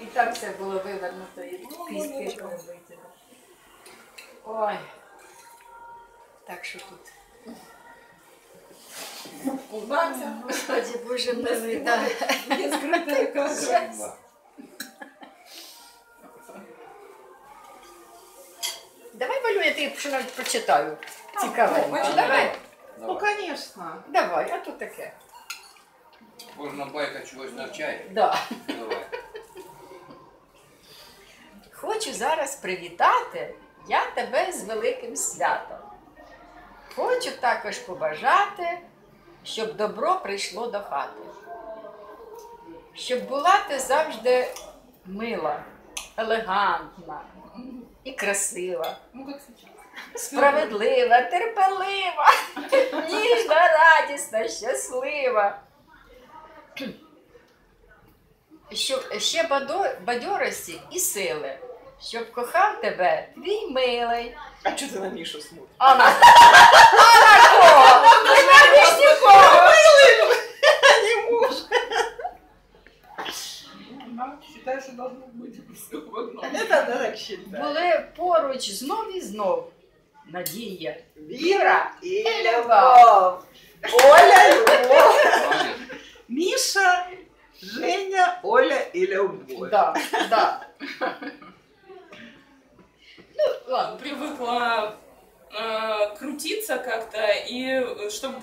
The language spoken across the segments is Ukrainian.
І так все було вивернуто і піски робити. Ой. Так що тут. Улыбаемся. Господи, Боже милий, да. Не скрытая каша. Давай, Валю, я тобі що навіть прочитаю. Цікавенько. Валю, Давай. Ну, конечно. Давай, а тут таке. Кожна байка чогось навчає. Да. Давай. Хочу зараз привітати я тебе з великим святом. Хочу також побажати, щоб добро прийшло до хати. Щоб була ти завжди мила, елегантна і красива, Ну, справедлива, терпелива, ніжна, радісна, щаслива. Щоб ще бадьорості і сили, щоб кохав тебе твій милий. А что ты на Мишу смотришь? А на, а на кого? На більш нікого. Не муж. Она считает, что должно быть все в одном. Это она так считает. Були поруч знов і знов. Надія. Вера и любовь. Оля, Любовь. Ваня, Миша, Женя, Оля и Любовь. Да, да. Ладно. привыкла э, крутиться как-то и чтобы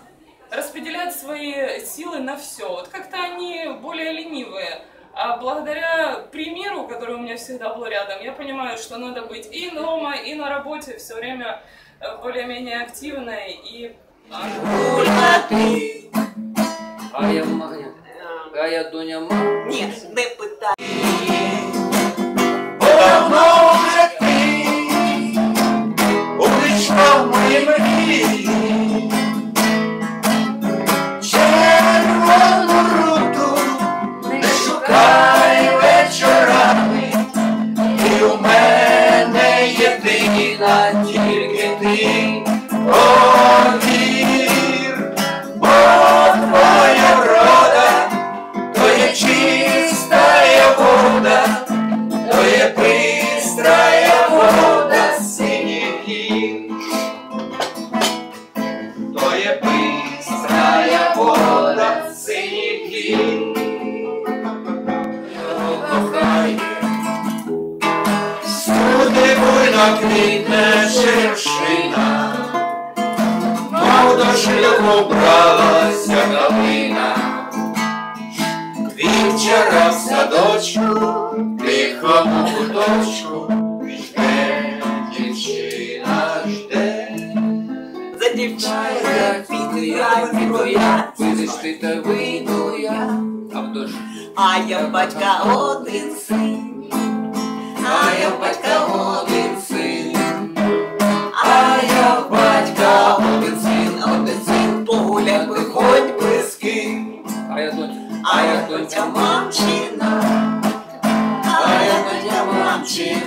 распределять свои силы на все. Вот как-то они более ленивые. А благодаря примеру, который у меня всегда был рядом, я понимаю, что надо быть и дома, и на работе все время э, более-менее активной и а я Маня, а я доня ма. Ні, не питай. єдина тільки ти. О, вір, бо твоя врода, то є чистая вода, то є бистрая вода синіх гір. То є бистрая вода Буйно квітне ширшина, мов до шлюбу бралася калина. Вівчара в садочку, тихому куточку, жде дівчина жде. За дівчата Я піду я я, піду я. Вийдеш ти та вийду я. А хто ж? А я батька один син, а я батька моя коня мамчина, моя коня мамчина.